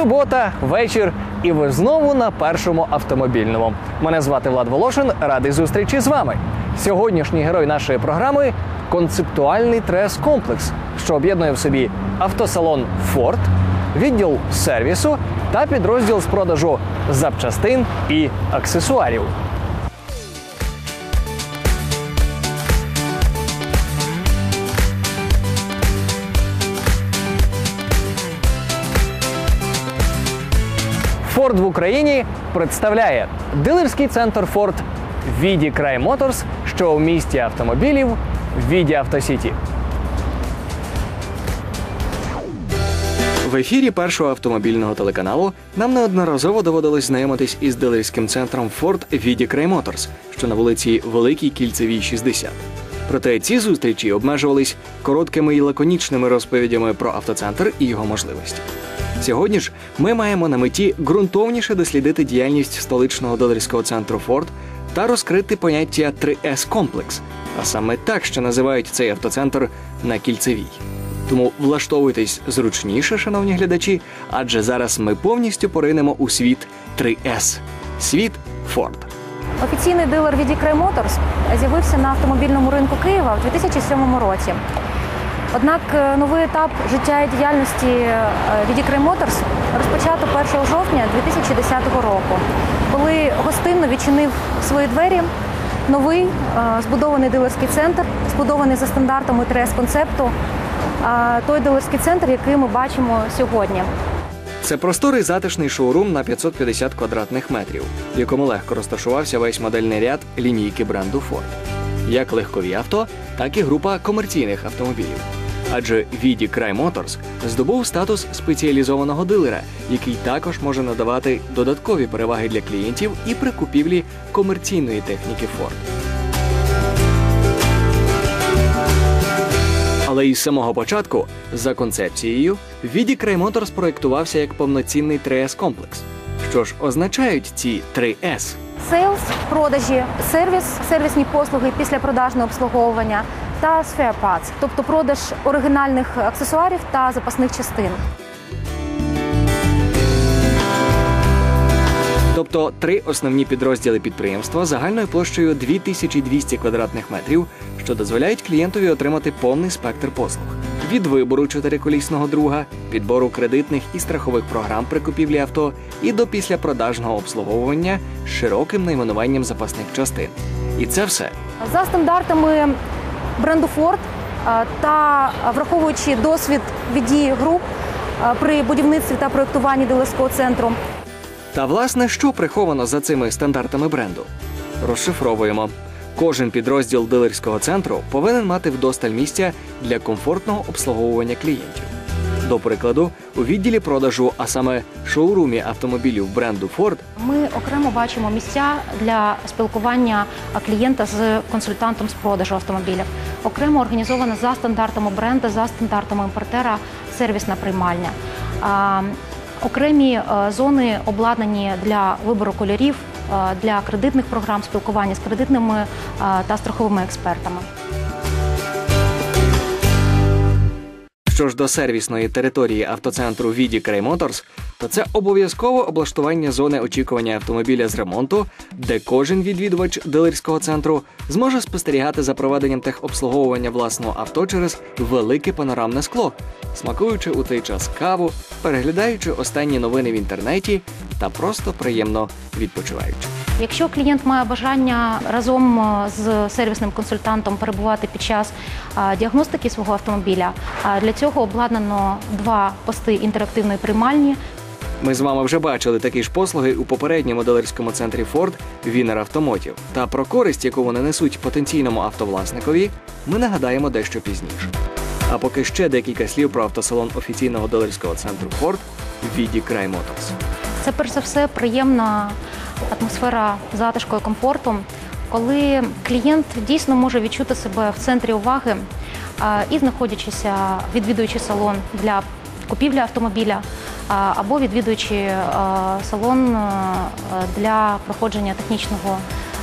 Субота, вечір, і ви знову на першому автомобільному. Мене звати Влад Волошин. Радий зустрічі з вами. Сьогоднішній герой нашої програми концептуальний трес-комплекс, що об'єднує в собі автосалон Ford, відділ сервісу та підрозділ з продажу запчастин і аксесуарів. Ford в Україні представляє дилерський центр Ford Віді Край Моторс, що у місті автомобілів Віді Автосіті. В ефірі першого автомобільного телеканалу нам неодноразово доводилось знайомитись із дилерським центром Ford Віді Край Моторс, що на вулиці Великій Кільцевій 60. Проте ці зустрічі обмежувались короткими і лаконічними розповідями про автоцентр і його можливості. Сьогодні ж ми маємо на меті ґрунтовніше дослідити діяльність столичного дилерського центру Ford та розкрити поняття 3S комплекс, а саме так, що називають цей автоцентр на кільцевій. Тому влаштовуйтесь зручніше, шановні глядачі, адже зараз ми повністю поринемо у світ 3S – світ Ford. Офіційний дилер від Моторс з'явився на автомобільному ринку Києва в 2007 році. Однак е, новий етап життя і діяльності від Моторс розпочато 1 жовтня 2010 року, коли гостинно відчинив свої двері новий е, збудований дилерський центр, збудований за стандартами ТРС концепту. е, Той дилерський центр, який ми бачимо сьогодні. Це просторий затишний шоурум на 550 квадратних метрів, в якому легко розташувався весь модельний ряд лінійки бренду Ford. Як легкові авто, так і група комерційних автомобілів. Адже Віді Край Моторс здобув статус спеціалізованого дилера, який також може надавати додаткові переваги для клієнтів і при купівлі комерційної техніки Ford. Але із самого початку, за концепцією, Віді Край Моторс проєктувався як повноцінний 3S комплекс. Що ж означають ці 3S? Сейлс, продажі, сервіс, сервісні послуги після продажного обслуговування та spare parts, тобто продаж оригінальних аксесуарів та запасних частин. Тобто три основні підрозділи підприємства загальною площею 2200 квадратних метрів, що дозволяють клієнтові отримати повний спектр послуг від вибору чотириколісного друга, підбору кредитних і страхових програм при купівлі авто і до післяпродажного обслуговування з широким найменуванням запасних частин. І це все За стандартами бренду Ford е, та враховуючи досвід від дії груп е, при будівництві та проєктуванні дилерського центру, Та власне, що приховано за цими стандартами бренду? Розшифровуємо. Кожен підрозділ дилерського центру повинен мати вдосталь місця для комфортного обслуговування клієнтів. До прикладу, у відділі продажу, а саме шоурумі автомобілів бренду Ford, ми окремо бачимо місця для спілкування клієнта з консультантом з продажу автомобілів. Окремо організована за стандартами бренду, за стандартами імпортера сервісна приймальня. Окремі е, зони обладнані для вибору кольорів, е, для кредитних програм, спілкування з кредитними е, та страховими експертами. Що ж до сервісної території автоцентру Віді Крей Моторс, то це обов'язково облаштування зони очікування автомобіля з ремонту, де кожен відвідувач дилерського центру зможе спостерігати за проведенням техобслуговування власного авто через велике панорамне скло, смакуючи у той час каву, переглядаючи останні новини в інтернеті та просто приємно відпочиваючи. Якщо клієнт має бажання разом е, з сервісним консультантом перебувати під час е, діагностики свого автомобіля, е, для цього обладнано два пости інтерактивної приймальні. Ми з вами вже бачили такі ж послуги у попередньому дилерському центрі Ford Wiener Automotive. Та про користь, яку вони несуть потенційному автовласникові, ми нагадаємо дещо пізніше. А поки ще декілька слів про автосалон офіційного дилерського центру Ford Віді Край Моторс. Це перш за все приємна атмосфера затишку і комфорту, коли клієнт дійсно може відчути себе в центрі уваги і знаходячися, відвідуючи салон для купівлі автомобіля або відвідуючи е, салон е, для проходження технічного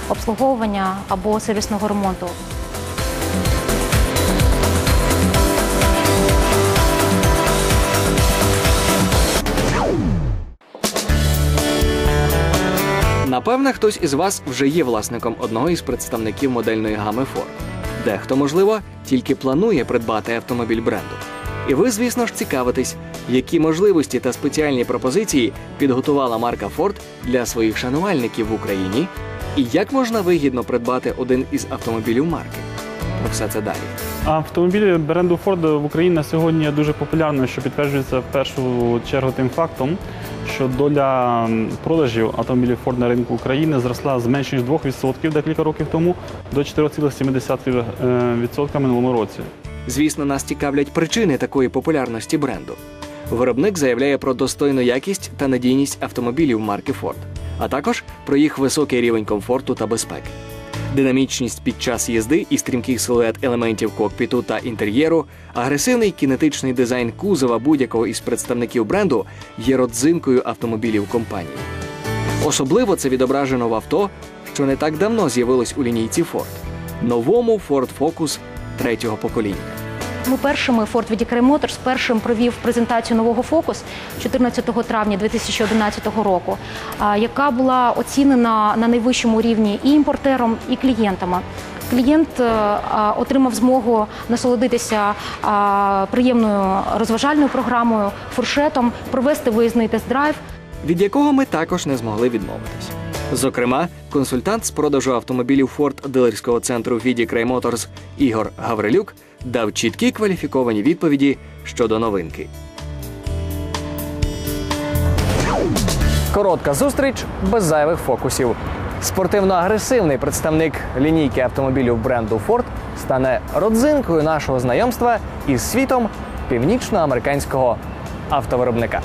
обслуговування або сервісного ремонту. Напевне, хтось із вас вже є власником одного із представників модельної гами Ford. Дехто, можливо, тільки планує придбати автомобіль бренду. І ви, звісно ж, цікавитесь, які можливості та спеціальні пропозиції підготувала марка Ford для своїх шанувальників в Україні, і як можна вигідно придбати один із автомобілів марки. Про все це далі. Автомобілі бренду Ford в Україні на сьогодні є дуже популярною, що підтверджується в першу чергу тим фактом, що доля продажів автомобілів Ford на ринку України зросла з менш ніж 2% декілька років тому до 4,7% минулому році. Звісно, нас цікавлять причини такої популярності бренду. Виробник заявляє про достойну якість та надійність автомобілів марки Ford, а також про їх високий рівень комфорту та безпеки. Динамічність під час їзди і стрімкий силует елементів кокпіту та інтер'єру, агресивний кінетичний дизайн кузова будь-якого із представників бренду є родзинкою автомобілів компанії. Особливо це відображено в авто, що не так давно з'явилось у лінійці Ford – новому Ford Focus третього покоління. Ми першими Ford VD Motors першим провів презентацію нового Focus 14 травня 2011 року, яка була оцінена на найвищому рівні і імпортером, і клієнтами. Клієнт е, отримав змогу насолодитися приємною розважальною програмою, фуршетом, провести виїзний тест-драйв. від якого ми також не змогли відмовитись. Зокрема, консультант з продажу автомобілів Ford дилерського центру Віді Край Моторс Ігор Гаврилюк дав чіткі кваліфіковані відповіді щодо новинки. Коротка зустріч без зайвих фокусів. Спортивно-агресивний представник лінійки автомобілів бренду Ford стане родзинкою нашого знайомства із світом північноамериканського автовиробника.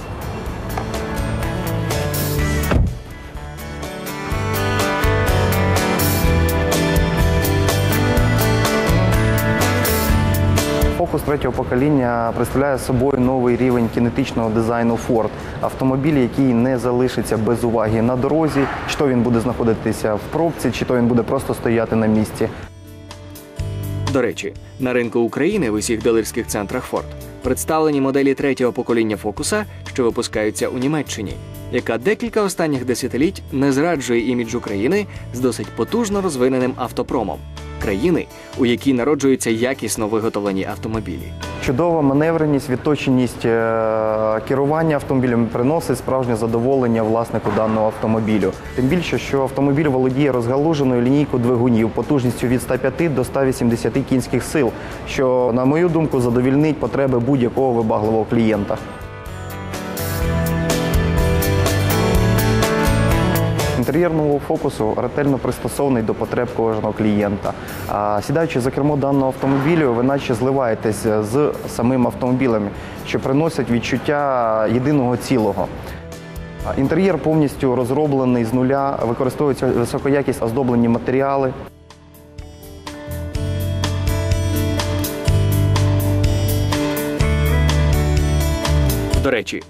Фокус третього покоління представляє собою новий рівень кінетичного дизайну Ford. Автомобіль, який не залишиться без уваги на дорозі, чи то він буде знаходитися в пробці, чи то він буде просто стояти на місці. До речі, на ринку України в усіх дилерських центрах Ford представлені моделі третього покоління фокуса, що випускаються у Німеччині, яка декілька останніх десятиліть не зраджує імідж України з досить потужно розвиненим автопромом країни, у якій народжуються якісно виготовлені автомобілі. Чудова маневреність, відточеність е, керування автомобілем приносить справжнє задоволення власнику даного автомобілю. Тим більше, що автомобіль володіє розгалуженою лінійкою двигунів потужністю від 105 до 180 кінських сил, що, на мою думку, задовільнить потреби будь-якого вибагливого клієнта. Інтер'єр нового фокусу ретельно пристосований до потреб кожного клієнта. Сідаючи за кермо даного автомобілю, ви наче зливаєтесь з самим автомобілем, що приносить відчуття єдиного цілого. Інтер'єр повністю розроблений з нуля, використовуються високоякість оздоблені матеріали. До речі,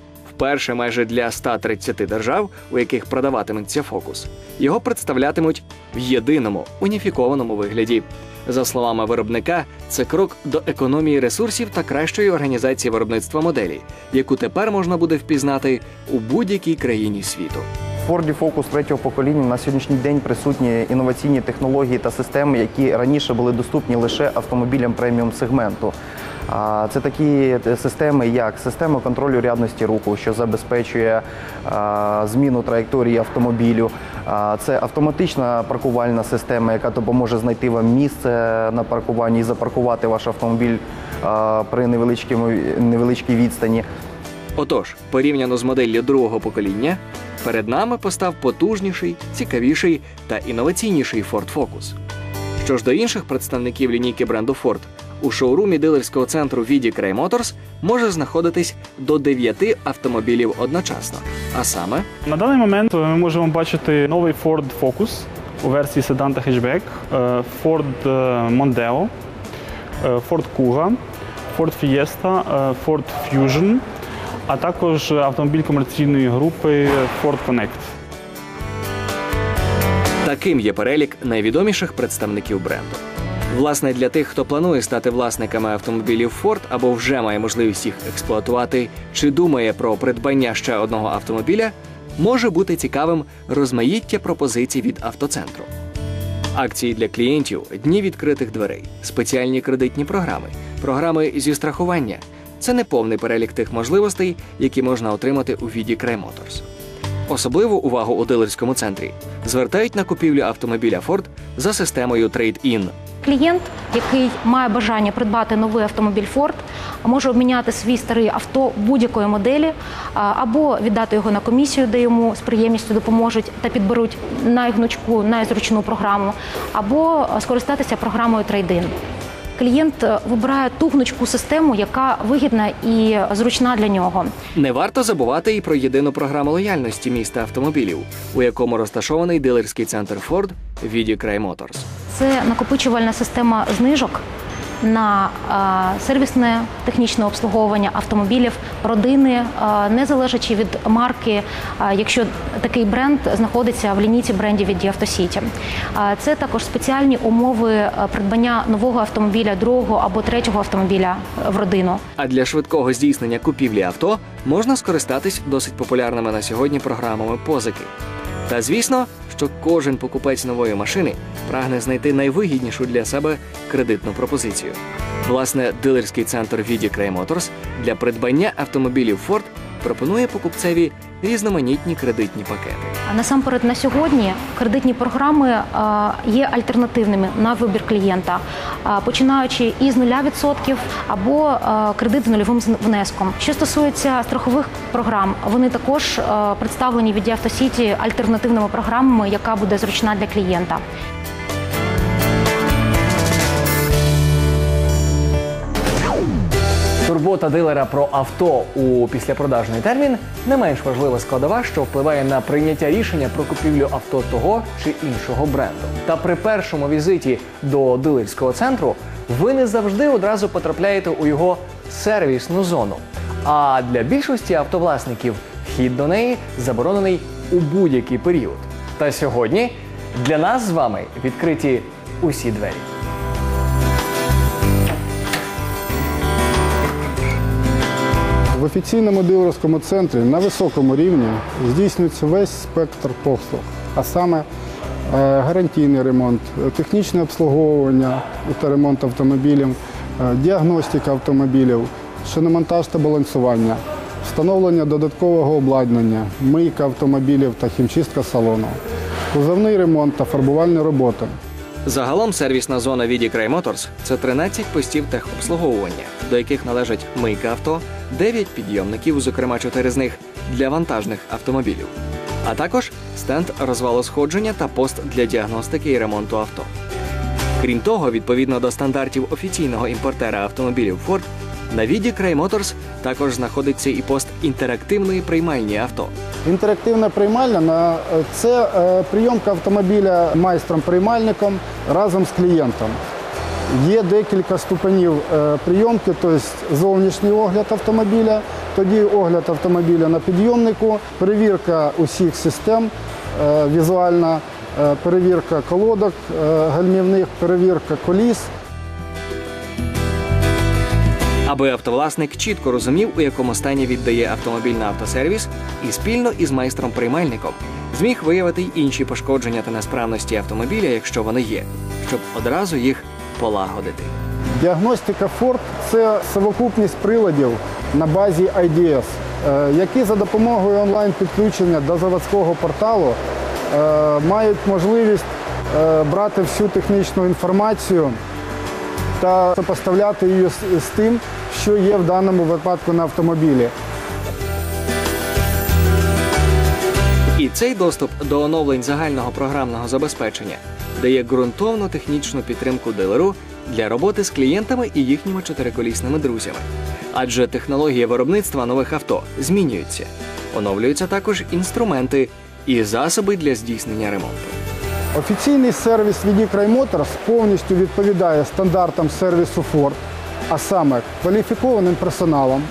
вперше майже для 130 держав, у яких продаватиметься фокус, його представлятимуть в єдиному уніфікованому вигляді. За словами виробника, це крок до економії ресурсів та кращої організації виробництва моделі, яку тепер можна буде впізнати у будь-якій країні світу. Ford Focus третього покоління на сьогоднішній день присутні інноваційні технології та системи, які раніше були доступні лише автомобілям преміум сегменту. Це такі системи, як система контролю рядності руху, що забезпечує зміну траєкторії автомобілю. Це автоматична паркувальна система, яка допоможе знайти вам місце на паркуванні і запаркувати ваш автомобіль при невеличкій відстані. Отож, порівняно з моделлю другого покоління, перед нами постав потужніший, цікавіший та інноваційніший Ford Focus. Що ж до інших представників лінійки бренду Ford, у шоурумі дилерського центру Віді Край Моторс може знаходитись до 9 автомобілів одночасно. А саме На даний момент ми можемо бачити новий Ford Focus у версії седан та хетчбек, е, Ford е, Mondeo, е, Ford Kuga, Ford Fiesta, е, Ford Fusion, а також автомобіль комерційної групи Ford Connect. таким є перелік найвідоміших представників бренду. Власне, для тих, хто планує стати власниками автомобілів Ford або вже має можливість їх експлуатувати, чи думає про придбання ще одного автомобіля, може бути цікавим розмаїття пропозицій від автоцентру. Акції для клієнтів, дні відкритих дверей, спеціальні кредитні програми, програми зі страхування це не повний перелік тих можливостей, які можна отримати у віді Краймоторс. Особливу увагу у дилерському центрі звертають на купівлю автомобіля Ford за системою Trade-in. Клієнт, який має бажання придбати новий автомобіль Ford, може обміняти свій старий авто будь-якої моделі або віддати його на комісію, де йому з приємністю допоможуть та підберуть найгнучку, найзручну програму, або скористатися програмою Trade-in. Клієнт е, вибирає ту гнучку систему, яка вигідна і зручна для нього. Не варто забувати і про єдину програму лояльності міста автомобілів, у якому розташований дилерський центр Ford Віді Край Моторс. Це накопичувальна система знижок на е, сервісне технічне обслуговування автомобілів родини, е, не залежачи від марки, е, якщо такий бренд знаходиться в лінійці брендів від Автосіті. Е, Це також спеціальні умови придбання нового автомобіля, другого або третього автомобіля в родину. А для швидкого здійснення купівлі авто можна скористатись досить популярними на сьогодні програмами позики. Та звісно, що кожен покупець нової машини прагне знайти найвигіднішу для себе кредитну пропозицію. Власне, дилерський центр Віді Край Моторс для придбання автомобілів Ford пропонує покупцеві різноманітні кредитні пакети. А Насамперед на сьогодні кредитні програми е, є альтернативними на вибір клієнта, е, починаючи із 0% або е, кредит з нульовим внеском. Що стосується страхових програм, вони також представлені від Автосіті альтернативними програмами, яка буде зручна для клієнта. Турбота дилера про авто у післяпродажний термін не менш важлива складова, що впливає на прийняття рішення про купівлю авто того чи іншого бренду. Та при першому візиті до дилерського центру ви не завжди одразу потрапляєте у його сервісну зону. А для більшості автовласників вхід до неї заборонений у будь-який період. Та сьогодні для нас з вами відкриті усі двері. В офіційному дилерському центрі на високому рівні здійснюється весь спектр послуг, а саме е, гарантійний ремонт, технічне обслуговування та ремонт автомобілів, е, діагностика автомобілів, шиномонтаж та балансування, встановлення додаткового обладнання, мийка автомобілів та хімчистка салону, кузовний ремонт та фарбувальні роботи. Загалом сервісна зона Віді Край Моторс це 13 постів техобслуговування, до яких належать мийка авто, 9 підйомників, зокрема 4 з них для вантажних автомобілів, а також стенд розвалосходження та пост для діагностики і ремонту авто. Крім того, відповідно до стандартів офіційного імпортера автомобілів Ford, на Віді Край Моторс також знаходиться і пост інтерактивної приймальні авто. Інтерактивна приймальня це е, прийомка автомобіля майстром-приймальником разом з клієнтом. Є декілька ступенів е, прийомки, тобто зовнішній огляд автомобіля, тоді огляд автомобіля на підйомнику, перевірка усіх систем, е, візуальна е, перевірка колодок е, гальмівних, перевірка коліс. Аби автовласник чітко розумів, у якому стані віддає автомобіль на автосервіс, і спільно із майстром-приймальником зміг виявити й інші пошкодження та несправності автомобіля, якщо вони є, щоб одразу їх полагодити. Діагностика Ford – це совокупність приладів на базі IDS, е, які за допомогою онлайн-підключення до заводського порталу е, мають можливість е, брати всю технічну інформацію та сопоставляти її з- з тим, що є в даному випадку на автомобілі. І цей доступ до оновлень загального програмного забезпечення дає ґрунтовну технічну підтримку дилеру для роботи з клієнтами і їхніми чотириколісними друзями. Адже технологія виробництва нових авто змінюється. Оновлюються також інструменти і засоби для здійснення ремонту. Офіційний сервіс від Motors повністю відповідає стандартам сервісу Ford, а саме кваліфікованим персоналом,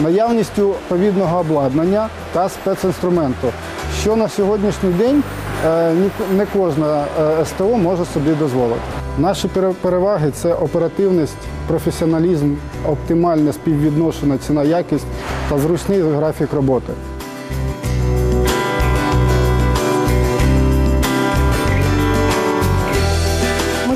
наявністю повідного обладнання та спецінструменту, що на сьогоднішній день е, не кожна е, СТО може собі дозволити. Наші переваги це оперативність, професіоналізм, оптимальне співвідношення ціна-якість та зручний графік роботи.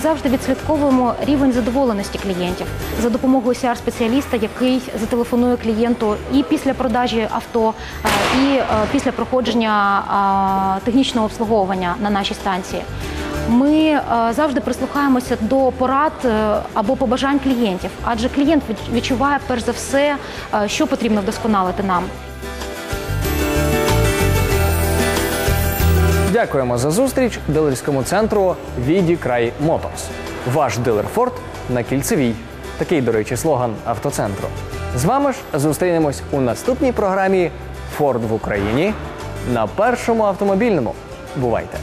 Завжди відслідковуємо рівень задоволеності клієнтів за допомогою CR-спеціаліста, який зателефонує клієнту і після продажі авто, е, і е, після проходження е, технічного обслуговування на нашій станції. Ми завжди прислухаємося до порад або побажань клієнтів, адже клієнт відчуває перш за все, що потрібно вдосконалити нам. Дякуємо за зустріч дилерському центру Віді Край Моторс. Ваш дилер Форд на кільцевій. Такий, до речі, слоган автоцентру. З вами ж зустрінемось у наступній програмі Форд в Україні на першому автомобільному. Бувайте!